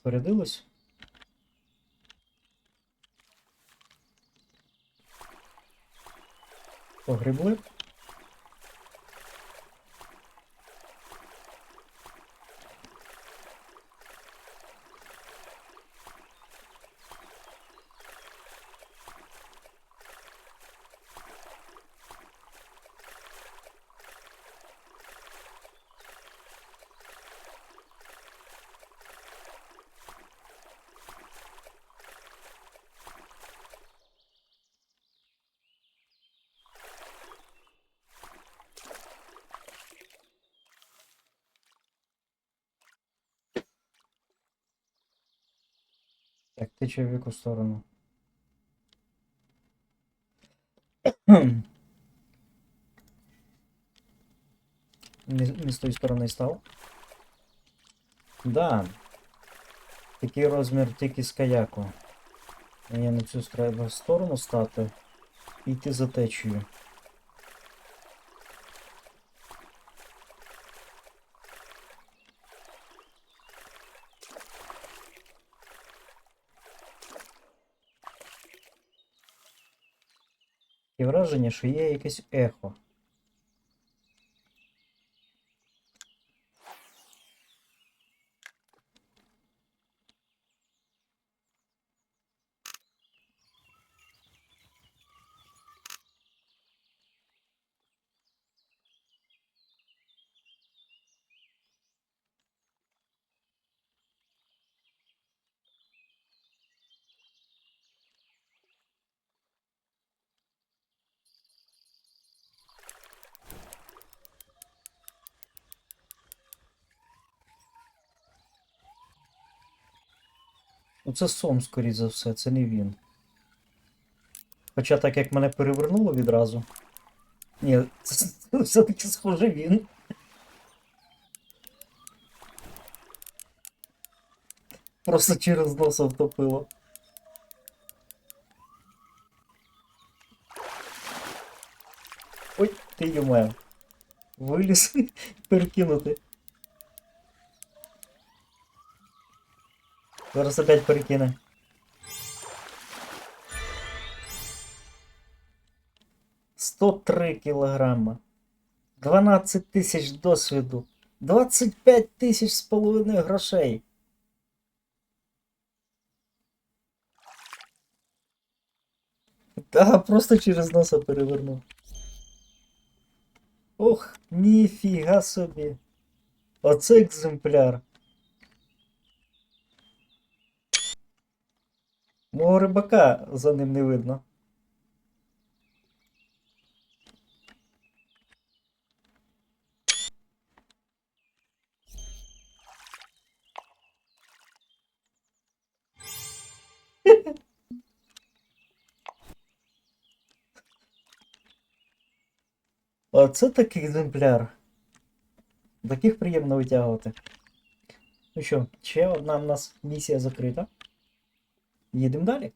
Спорядилось? Погребли? Так, тече в яку сторону? Не, не з тої сторони став. Да. Такий розмір тільки з каяку. Мені на цю треба сторону стати і йти за течією. Враження, що є якесь ехо. Ну це сон, скоріш за все, це не він. Хоча так як мене перевернуло відразу. Ні, це, це все-таки схоже він. Просто через носа втопило. Ой, ти йоме. Виліз перекинути. Зараз опять перекине. Сто три кілограма. 12 тисяч досвіду. 25 тисяч з половиною грошей. Та просто через носа перевернув. Ох, ніфіга собі. Оце екземпляр. Мого рибака за ним не видно. Оце такий екземпляр. Таких приємно витягувати. Ну що, ще одна в нас місія закрита. Їдемо далі.